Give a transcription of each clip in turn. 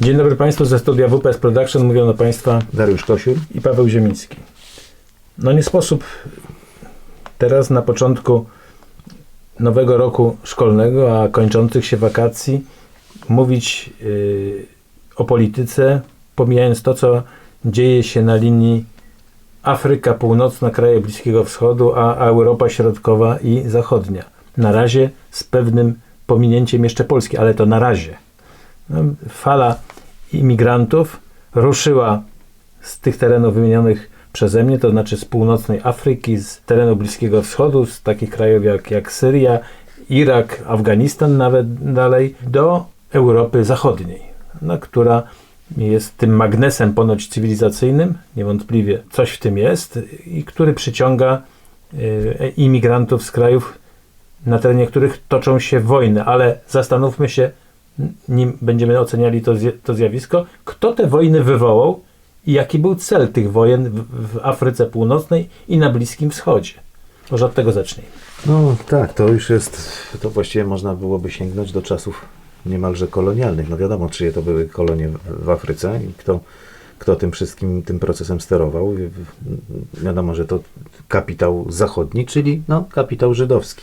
Dzień dobry Państwu ze studia WPS Production. Mówią do Państwa Dariusz Kosiur. i Paweł Ziemiński. No nie sposób teraz na początku nowego roku szkolnego, a kończących się wakacji mówić yy, o polityce, pomijając to, co dzieje się na linii Afryka Północna, kraje Bliskiego Wschodu, a a Europa Środkowa i Zachodnia. Na razie z pewnym pominięciem jeszcze Polski, ale to na razie. No, fala imigrantów ruszyła z tych terenów wymienionych przeze mnie, to znaczy z północnej Afryki, z terenu Bliskiego Wschodu, z takich krajów jak, jak Syria, Irak, Afganistan nawet dalej, do Europy Zachodniej, no, która jest tym magnesem ponoć cywilizacyjnym, niewątpliwie coś w tym jest, i który przyciąga y, imigrantów z krajów, na terenie których toczą się wojny, ale zastanówmy się, nim będziemy oceniali to, to zjawisko, kto te wojny wywołał i jaki był cel tych wojen w, w Afryce Północnej i na Bliskim Wschodzie. Może od tego zacznijmy. No tak, to już jest, to właściwie można byłoby sięgnąć do czasów niemalże kolonialnych. No wiadomo, czyje to były kolonie w, w Afryce i kto, kto tym wszystkim, tym procesem sterował. Wiadomo, że to kapitał zachodni, czyli no, kapitał żydowski.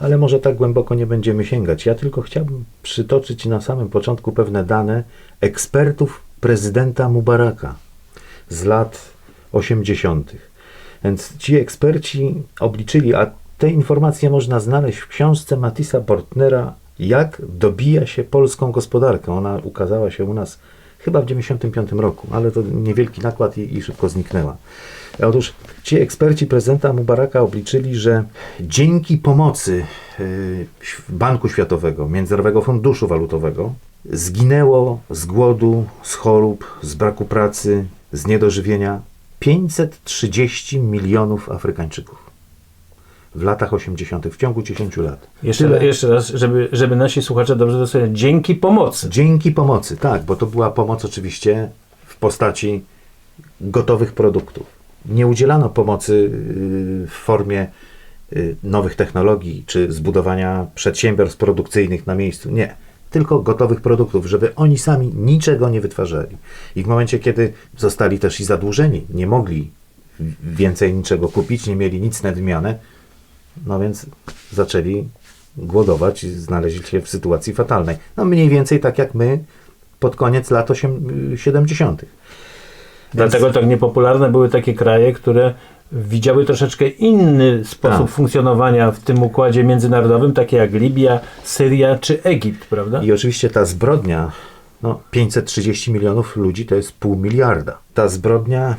Ale może tak głęboko nie będziemy sięgać. Ja tylko chciałbym przytoczyć na samym początku pewne dane ekspertów prezydenta Mubaraka z lat 80. Więc ci eksperci obliczyli, a te informacje można znaleźć w książce Matisa Portnera Jak dobija się polską gospodarkę. Ona ukazała się u nas chyba w 95 roku, ale to niewielki nakład i, i szybko zniknęła. Otóż ci eksperci prezydenta Mubaraka obliczyli, że dzięki pomocy y, Banku Światowego, Międzynarodowego Funduszu Walutowego, zginęło z głodu, z chorób, z braku pracy, z niedożywienia 530 milionów Afrykańczyków w latach 80., w ciągu 10 lat. Jeszcze, Tyle- jeszcze raz, żeby, żeby nasi słuchacze dobrze dostali. Dzięki pomocy. Dzięki pomocy, tak, bo to była pomoc oczywiście w postaci gotowych produktów. Nie udzielano pomocy yy, w formie yy, nowych technologii czy zbudowania przedsiębiorstw produkcyjnych na miejscu. Nie. Tylko gotowych produktów, żeby oni sami niczego nie wytwarzali. I w momencie, kiedy zostali też i zadłużeni, nie mogli więcej niczego kupić, nie mieli nic na wymianę, no więc zaczęli głodować i znaleźli się w sytuacji fatalnej. No mniej więcej tak jak my pod koniec lat 8, 70. Dlatego tak niepopularne były takie kraje, które widziały troszeczkę inny sposób Tak. funkcjonowania w tym układzie międzynarodowym, takie jak Libia, Syria czy Egipt, prawda? I oczywiście ta zbrodnia, no 530 milionów ludzi to jest pół miliarda. Ta zbrodnia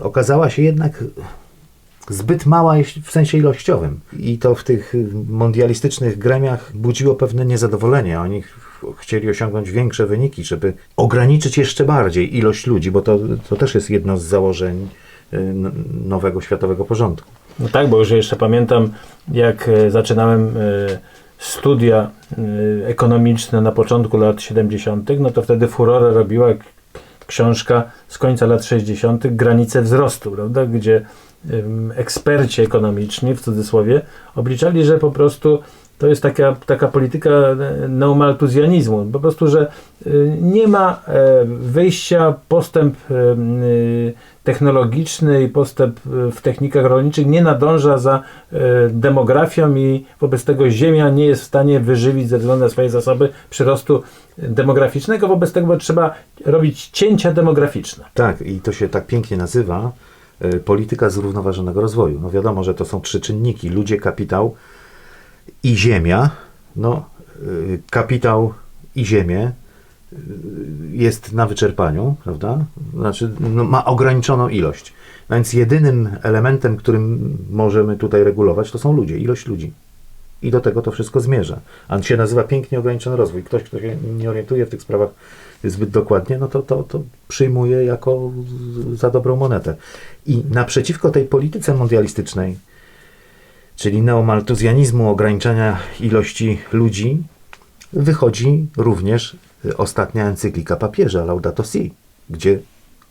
okazała się jednak zbyt mała w sensie ilościowym. I to w tych mondialistycznych gremiach budziło pewne niezadowolenie. Oni ch- chcieli osiągnąć większe wyniki, żeby ograniczyć jeszcze bardziej ilość ludzi, bo to, to też jest jedno z założeń y, nowego światowego porządku. No tak, bo już jeszcze pamiętam, jak e, zaczynałem e, studia ekonomiczne na początku lat 70., no to wtedy furorę robiła książka z końca lat 60., Granice wzrostu, prawda, gdzie eksperci ekonomiczni, w cudzysłowie, obliczali, że po prostu to jest taka, taka polityka e, neomaltuzjanizmu. Po prostu, że y, nie ma e, wyjścia, postęp e, technologiczny i postęp w technikach rolniczych nie nadąża za e, demografią i wobec tego ziemia nie jest w stanie wyżywić ze względu na swoje zasoby przyrostu demograficznego. Wobec tego trzeba robić cięcia demograficzne. Tak, i to się tak pięknie nazywa polityka zrównoważonego rozwoju. No wiadomo, że to są trzy czynniki: ludzie, kapitał i ziemia. No, y, kapitał i ziemię y, jest na wyczerpaniu, prawda? Znaczy, no, ma ograniczoną ilość. No Więc jedynym elementem, którym możemy tutaj regulować, to są ludzie, ilość ludzi. I do tego to wszystko zmierza. A on się nazywa pięknie ograniczony rozwój. Ktoś, kto się nie orientuje w tych sprawach zbyt dokładnie, no to, to, to przyjmuje jako za dobrą monetę. I naprzeciwko tej polityce mondialistycznej, czyli neomaltuzjanizmu ograniczania ilości ludzi, wychodzi również ostatnia encyklika papieża Laudato Si, gdzie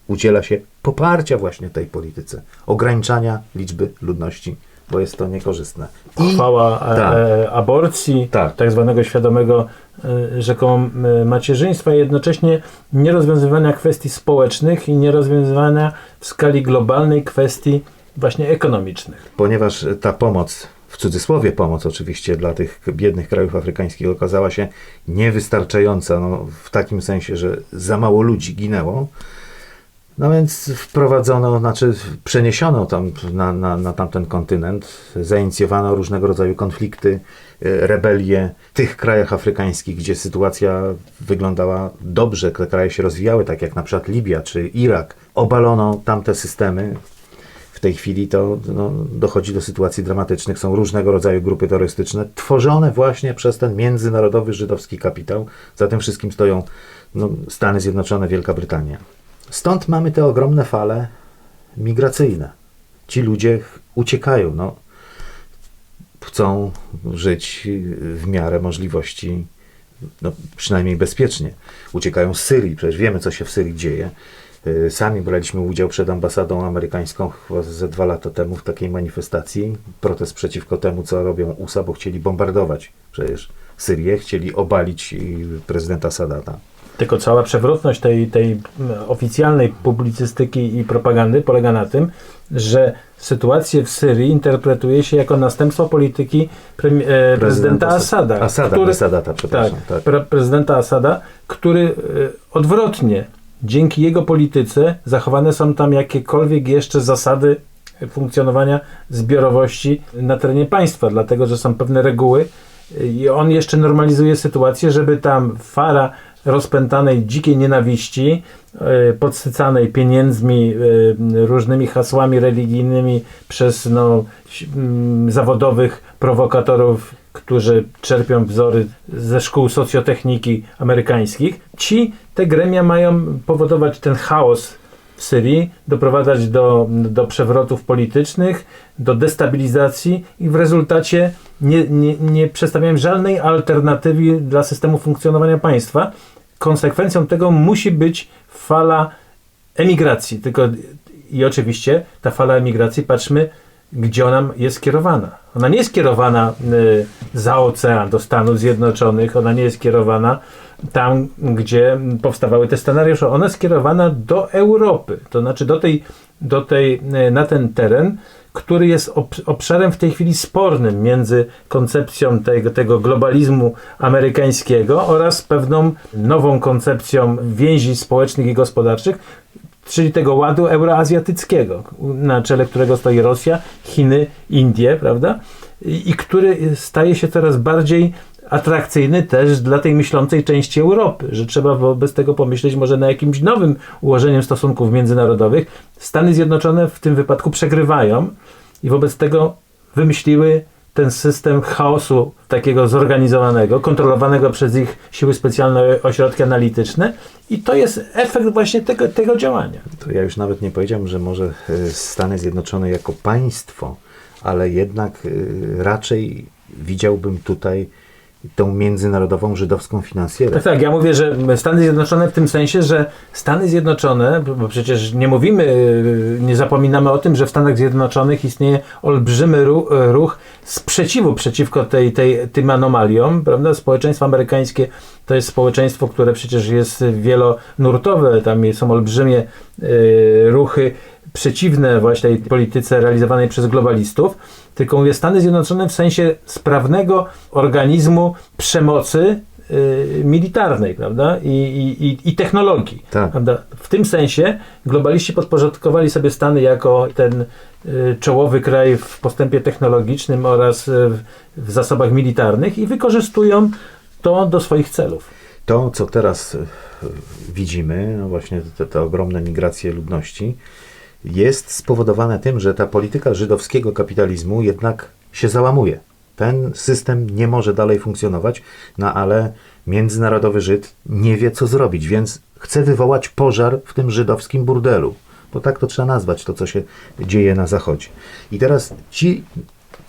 udziela się poparcia właśnie tej polityce ograniczania liczby ludności bo jest to niekorzystne. Chwała tak. e, aborcji, Tak. tak. zwanego świadomego e, rzekomo e, macierzyństwa, i jednocześnie nierozwiązywania kwestii społecznych i nierozwiązywania w skali globalnej kwestii właśnie ekonomicznych. ponieważ ta pomoc, w cudzysłowie pomoc oczywiście dla tych biednych krajów afrykańskich okazała się niewystarczająca, no, w takim sensie, że za mało ludzi ginęło, no więc wprowadzono, znaczy przeniesiono tam na, na, na tamten kontynent, zainicjowano różnego rodzaju konflikty, e, rebelie w tych krajach afrykańskich, gdzie sytuacja wyglądała dobrze, te kraje się rozwijały, tak jak na przykład Libia czy Irak. Obalono tamte systemy, w tej chwili to no, dochodzi do sytuacji dramatycznych. Są różnego rodzaju grupy terrorystyczne, tworzone właśnie przez ten międzynarodowy żydowski kapitał. Za tym wszystkim stoją no, Stany Zjednoczone, Wielka Brytania. Stąd mamy te ogromne fale migracyjne. Ci ludzie uciekają, no, chcą żyć w miarę możliwości, no, przynajmniej bezpiecznie. Uciekają z Syrii, przecież wiemy, co się w Syrii dzieje. Y, Sami braliśmy udział przed ambasadą amerykańską chyba ze dwa lata temu w takiej manifestacji. Protest przeciwko temu, co robią USA, bo chcieli bombardować przecież Syrię, chcieli obalić prezydenta Sadata. Tylko cała przewrotność tej, tej m, oficjalnej publicystyki i propagandy polega na tym, że sytuację w Syrii interpretuje się jako następstwo polityki premi- e, prezydenta Asada. Asada, który- nie Sadata, tak, przepraszam. Tak, pre- prezydenta Asada, który e, odwrotnie, dzięki jego polityce zachowane są tam jakiekolwiek jeszcze zasady funkcjonowania zbiorowości na terenie państwa, dlatego że są pewne reguły e, i on jeszcze normalizuje sytuację, żeby tam fala rozpętanej dzikiej nienawiści, e, podsycanej pieniędzmi, e, różnymi hasłami religijnymi przez no, mm, zawodowych prowokatorów, którzy czerpią wzory ze szkół socjotechniki amerykańskich. Ci, te gremia mają powodować ten chaos w Syrii, doprowadzać do, do przewrotów politycznych, do destabilizacji i w rezultacie nie, nie, nie żadnej alternatywy dla systemu funkcjonowania państwa. Konsekwencją tego musi być fala emigracji. Tylko i oczywiście ta fala emigracji, patrzmy, gdzie ona jest kierowana. Ona nie jest kierowana y, za ocean do Stanów Zjednoczonych, ona nie jest kierowana tam, gdzie powstawały te scenariusze. Ona jest skierowana do Europy, to znaczy do tej, do tej, y, na ten teren, który jest ob- obszarem w tej chwili spornym między koncepcją tego, tego globalizmu amerykańskiego oraz pewną nową koncepcją więzi społecznych i gospodarczych, czyli tego ładu euroazjatyckiego, na czele którego stoi Rosja, Chiny, Indie, prawda? I, i który staje się coraz bardziej atrakcyjny też dla tej myślącej części Europy, że trzeba wobec tego pomyśleć może na jakimś nowym ułożeniem stosunków międzynarodowych. Stany Zjednoczone w tym wypadku przegrywają i wobec tego wymyśliły ten system chaosu takiego zorganizowanego, kontrolowanego przez ich siły specjalne, ośrodki analityczne i to jest efekt właśnie tego, tego działania. To ja już nawet nie powiedziałem, że może e, Stany Zjednoczone jako państwo, ale jednak e, raczej widziałbym tutaj tą międzynarodową żydowską finansjerę. Tak, tak, ja mówię, że Stany Zjednoczone w tym sensie, że Stany Zjednoczone, bo przecież nie mówimy, nie zapominamy o tym, że w Stanach Zjednoczonych istnieje olbrzymy ruch, sprzeciwu przeciwko tej, tej, tym anomaliom, prawda? Społeczeństwo amerykańskie to jest społeczeństwo, które przecież jest wielonurtowe, tam są olbrzymie yy, ruchy przeciwne właśnie tej polityce realizowanej przez globalistów, tylko mówię Stany Zjednoczone w sensie sprawnego organizmu przemocy y, militarnej, prawda? I, i, i, technologii. Tak. Prawda? W tym sensie globaliści podporządkowali sobie Stany jako ten y, czołowy kraj w postępie technologicznym oraz y, w, zasobach militarnych i wykorzystują to do swoich celów. To, co teraz e, widzimy, no właśnie te, te ogromne migracje ludności, jest spowodowane tym, że ta polityka żydowskiego kapitalizmu jednak się załamuje. Ten system nie może dalej funkcjonować, no ale międzynarodowy Żyd nie wie, co zrobić, więc chce wywołać pożar w tym żydowskim burdelu. Bo tak to trzeba nazwać, to co się dzieje na Zachodzie. I teraz ci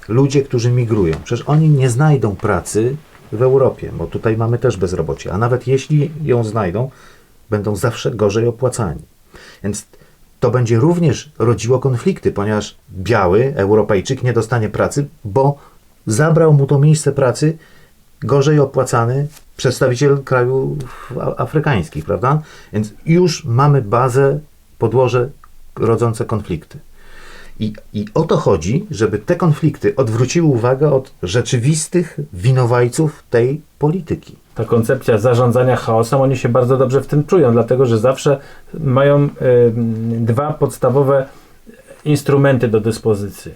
ludzie, którzy migrują, przecież oni nie znajdą pracy w Europie, bo tutaj mamy też bezrobocie, a nawet jeśli ją znajdą, będą zawsze gorzej opłacani. Więc to będzie również rodziło konflikty, ponieważ biały Europejczyk nie dostanie pracy, bo zabrał mu to miejsce pracy gorzej opłacany przedstawiciel krajów afrykańskich, prawda? Więc już mamy bazę, podłoże rodzące konflikty. I, I o to chodzi, żeby te konflikty odwróciły uwagę od rzeczywistych winowajców tej polityki. Ta koncepcja zarządzania chaosem, oni się bardzo dobrze w tym czują, dlatego że zawsze mają y, dwa podstawowe instrumenty do dyspozycji.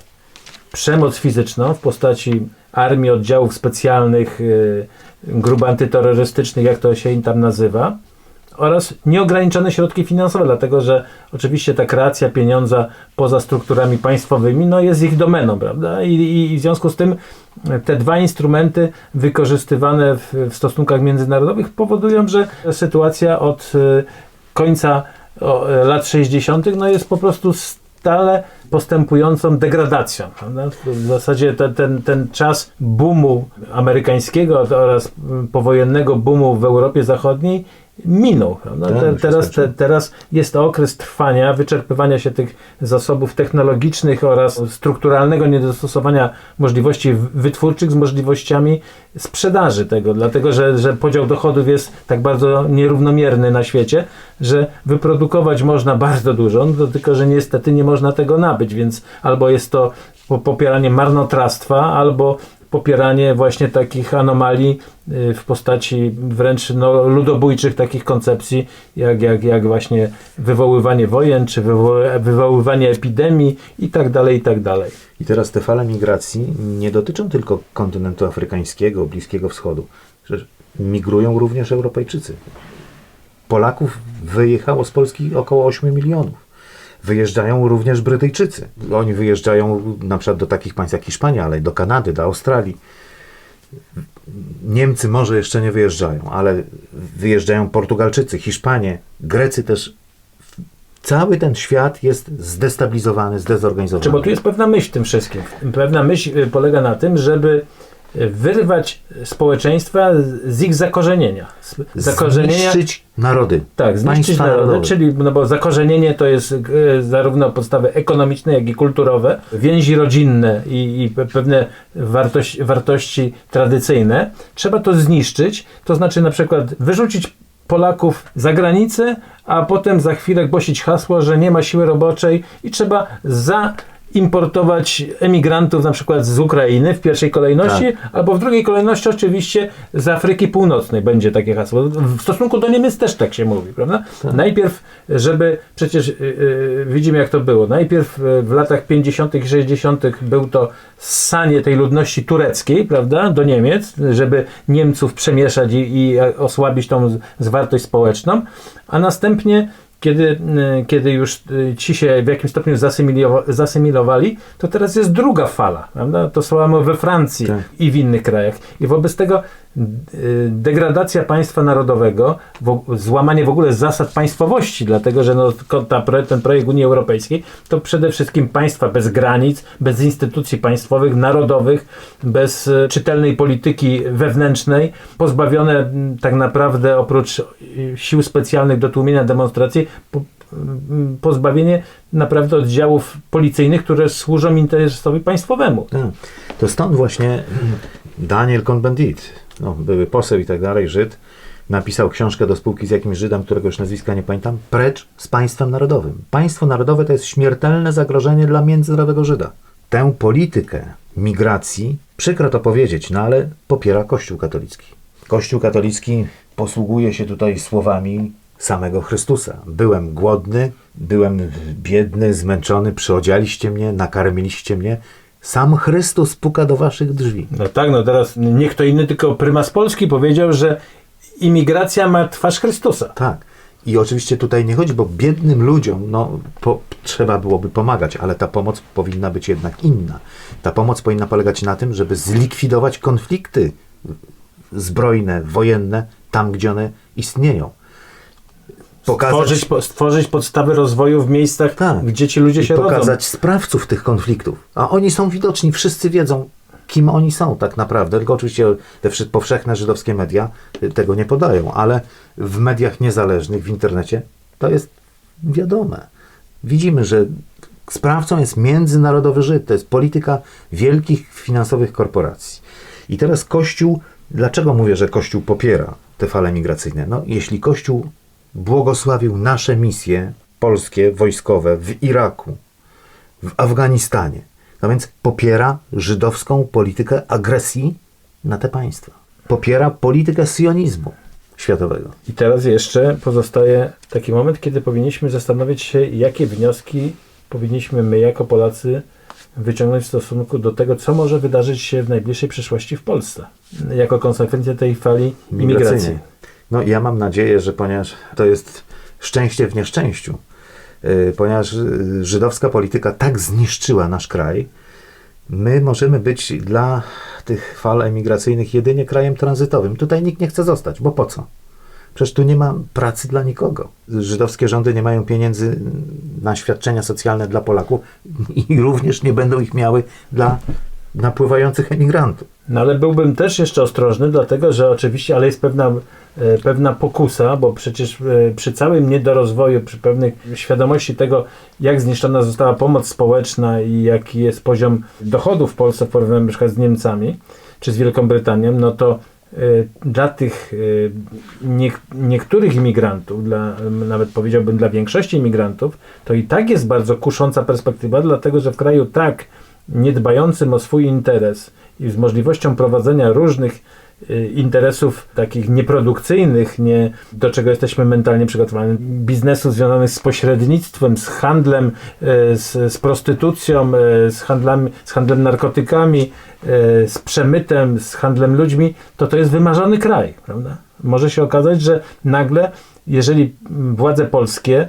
Przemoc fizyczną w postaci armii, oddziałów specjalnych, y, grup antyterrorystycznych, jak to się im tam nazywa, oraz nieograniczone środki finansowe, dlatego że oczywiście ta kreacja pieniądza poza strukturami państwowymi no jest ich domeną, prawda? I, i, w związku z tym te dwa instrumenty wykorzystywane w, w stosunkach międzynarodowych powodują, że sytuacja od y, końca e, lat 60. no jest po prostu stale postępującą degradacją. W zasadzie ten, ten, ten czas boomu amerykańskiego oraz powojennego boomu w Europie Zachodniej minął. Prawda? Tak, Te, teraz, te, teraz jest to okres trwania, wyczerpywania się tych zasobów technologicznych oraz strukturalnego niedostosowania możliwości wytwórczych z możliwościami sprzedaży tego, dlatego że, że podział dochodów jest tak bardzo nierównomierny na świecie, że wyprodukować można bardzo dużo, no tylko że niestety nie można tego nabyć, więc albo jest to po- popieranie marnotrawstwa, albo popieranie właśnie takich anomalii y, w postaci wręcz no, ludobójczych takich koncepcji, jak, jak, jak właśnie wywoływanie wojen, czy wywo- wywoływanie epidemii i tak dalej, i tak dalej. I teraz te fale migracji nie dotyczą tylko kontynentu afrykańskiego, Bliskiego Wschodu. Przecież migrują również Europejczycy. Polaków wyjechało z Polski około 8 milionów. Wyjeżdżają również Brytyjczycy. Oni wyjeżdżają na przykład do takich państw jak Hiszpania, ale do Kanady, do Australii. Niemcy może jeszcze nie wyjeżdżają, ale wyjeżdżają Portugalczycy, Hiszpanie, Grecy też. Cały ten świat jest zdestabilizowany, zdezorganizowany. Czy bo tu jest pewna myśl w tym wszystkim. Pewna myśl y, polega na tym, żeby wyrwać społeczeństwa z ich zakorzenienia. Z Zakorzenienia, Zniszczyć narody. tak, zniszczyć narody, narodowe. czyli no bo zakorzenienie to jest y, zarówno podstawy ekonomiczne, jak i kulturowe, więzi rodzinne i, i pe- pewne wartości, wartości tradycyjne. Trzeba to zniszczyć, to znaczy na przykład wyrzucić Polaków za granicę, a potem za chwilę głosić hasło, że nie ma siły roboczej i trzeba zaimportować emigrantów na przykład z Ukrainy w pierwszej kolejności, albo w drugiej kolejności oczywiście z Afryki Północnej będzie takie hasło. W stosunku do Niemiec też tak się mówi, prawda? Najpierw, żeby, przecież yy, widzimy jak to było, najpierw yy, w latach 50. i 60. był to ssanie tej ludności tureckiej, prawda, do Niemiec, żeby Niemców przemieszać i, i osłabić tą zwartość społeczną, a następnie kiedy, y, kiedy już y, ci się w jakimś stopniu zasymilowali, to teraz jest druga fala. Prawda? To samo we Francji Tak. i w innych krajach. I wobec tego y, degradacja państwa narodowego, złamanie w ogóle zasad państwowości, dlatego że no, ta, ten projekt Unii Europejskiej to przede wszystkim państwa bez granic, bez instytucji państwowych, narodowych, bez czytelnej polityki wewnętrznej, pozbawione tak naprawdę oprócz sił specjalnych do tłumienia demonstracji, pozbawienie naprawdę oddziałów policyjnych, które służą interesowi państwowemu. Tak. To stąd właśnie Daniel Cohn-Bendit, no, były poseł i tak dalej, Żyd, napisał książkę do spółki z jakimś Żydem, którego już nazwiska nie pamiętam, precz z państwem narodowym. Państwo narodowe to jest śmiertelne zagrożenie dla międzynarodowego Żyda. Tę politykę migracji, przykro to powiedzieć, no ale popiera Kościół katolicki. Kościół katolicki posługuje się tutaj słowami samego Chrystusa. Byłem głodny, byłem biedny, zmęczony, przyodzialiście mnie, nakarmiliście mnie. Sam Chrystus puka do waszych drzwi. No tak, no teraz nie kto inny, tylko prymas Polski powiedział, że imigracja ma twarz Chrystusa. Tak. I oczywiście tutaj nie chodzi, bo biednym ludziom no, po, trzeba byłoby pomagać, ale ta pomoc powinna być jednak inna. Ta pomoc powinna polegać na tym, żeby zlikwidować konflikty zbrojne, wojenne, tam gdzie one istnieją. Stworzyć, po- stworzyć podstawy rozwoju w miejscach, Tak. gdzie ci ludzie i się pokazać rodzą. sprawców tych konfliktów. A oni są widoczni, wszyscy wiedzą, kim oni są tak naprawdę. Tylko oczywiście te powszechne żydowskie media y, tego nie podają, ale w mediach niezależnych, w internecie to jest wiadome. widzimy, że sprawcą jest międzynarodowy Żyd. To jest polityka wielkich finansowych korporacji. I teraz Kościół, dlaczego mówię, że Kościół popiera te fale migracyjne? No, jeśli Kościół błogosławił nasze misje polskie, wojskowe w Iraku, w Afganistanie, no więc popiera żydowską politykę agresji na te państwa. Popiera politykę sionizmu światowego. I teraz jeszcze pozostaje taki moment, kiedy powinniśmy zastanowić się, jakie wnioski powinniśmy my jako Polacy wyciągnąć w stosunku do tego, co może wydarzyć się w najbliższej przyszłości w Polsce, jako konsekwencję tej fali imigracji. No ja mam nadzieję, że ponieważ to jest szczęście w nieszczęściu, yy, ponieważ yy, żydowska polityka tak zniszczyła nasz kraj, my możemy być dla tych fal emigracyjnych jedynie krajem tranzytowym. Tutaj nikt nie chce zostać, bo po co? Przecież tu nie ma pracy dla nikogo. Żydowskie rządy nie mają pieniędzy na świadczenia socjalne dla Polaków i również nie będą ich miały dla napływających emigrantów. No ale byłbym też jeszcze ostrożny, dlatego że oczywiście, ale jest pewna, pewna pokusa, bo przecież e, przy całym niedorozwoju, przy pewnej świadomości tego, jak zniszczona została pomoc społeczna i jaki jest poziom dochodów w Polsce w porównaniu z Niemcami czy z Wielką Brytanią, no to e, dla tych e, niek- niektórych imigrantów, dla, nawet powiedziałbym dla większości imigrantów, to i tak jest bardzo kusząca perspektywa, dlatego że w kraju tak niedbającym o swój interes i z możliwością prowadzenia różnych interesów takich nieprodukcyjnych, nie, do czego jesteśmy mentalnie przygotowani, biznesu związanych z pośrednictwem, z handlem, y, z, z prostytucją, y, z, handlami, z handlem narkotykami, y, z przemytem, z handlem ludźmi, to to jest wymarzony kraj, prawda? Może się okazać, że nagle, jeżeli władze polskie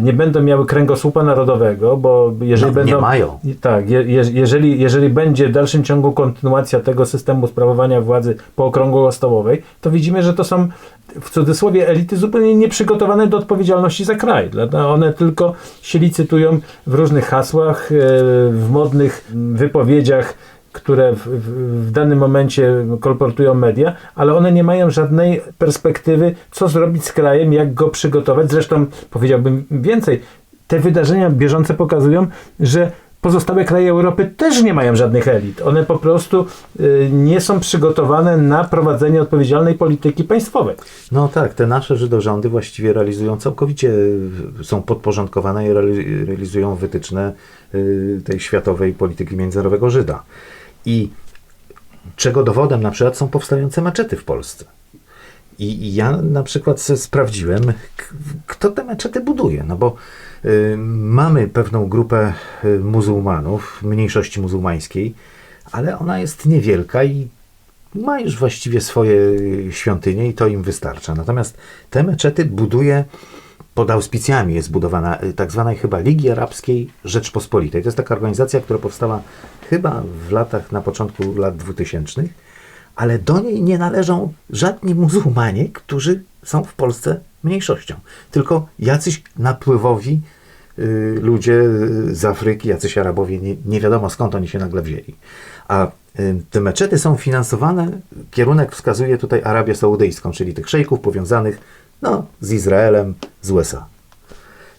nie będą miały kręgosłupa narodowego, bo jeżeli No, będą... nie mają. Tak, je, je, jeżeli, jeżeli będzie w dalszym ciągu kontynuacja tego systemu sprawowania władzy po okrągłostołowej, to widzimy, że to są w cudzysłowie elity zupełnie nieprzygotowane do odpowiedzialności za kraj. One tylko się licytują w różnych hasłach, e, w modnych mm, wypowiedziach, które w, w, w danym momencie kolportują media, ale one nie mają żadnej perspektywy, co zrobić z krajem, jak go przygotować. Zresztą powiedziałbym więcej, te wydarzenia bieżące pokazują, że pozostałe kraje Europy też nie mają żadnych elit. One po prostu y, nie są przygotowane na prowadzenie odpowiedzialnej polityki państwowej. No tak, te nasze Żydorządy właściwie realizują całkowicie, y, są podporządkowane i reali- realizują wytyczne y, tej światowej polityki międzynarodowego Żyda. I czego dowodem na przykład są powstające meczety w Polsce. I ja na przykład sprawdziłem, kto te meczety buduje. No bo y, mamy pewną grupę y, muzułmanów, mniejszości muzułmańskiej, ale ona jest niewielka i ma już właściwie swoje świątynie i to im wystarcza. Natomiast te meczety buduje pod auspicjami jest budowana y, tak zwanej chyba Ligi Arabskiej Rzeczpospolitej. To jest taka organizacja, która powstała chyba w latach, na początku lat 2000, ale do niej nie należą żadni muzułmanie, którzy są w Polsce mniejszością. Tylko jacyś napływowi y, ludzie y, z Afryki, jacyś Arabowie, nie, nie wiadomo skąd oni się nagle wzięli. A y, te meczety są finansowane, kierunek wskazuje tutaj Arabię Saudyjską, czyli tych szejków powiązanych no, z Izraelem, z USA.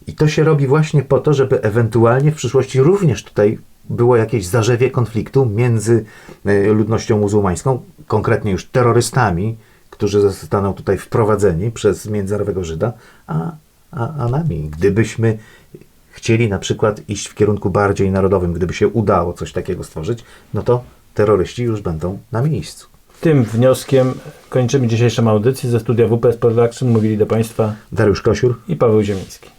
I to się robi właśnie po to, żeby ewentualnie w przyszłości również tutaj było jakieś zarzewie konfliktu między e, ludnością muzułmańską, konkretnie już terrorystami, którzy zostaną tutaj wprowadzeni przez międzynarodowego Żyda, a, a, a nami. Gdybyśmy chcieli na przykład iść w kierunku bardziej narodowym, gdyby się udało coś takiego stworzyć, no to terroryści już będą na miejscu. Tym wnioskiem kończymy dzisiejszą audycję ze studia WPS Production. Mówili do Państwa Dariusz Kosiur, i Paweł Ziemiński.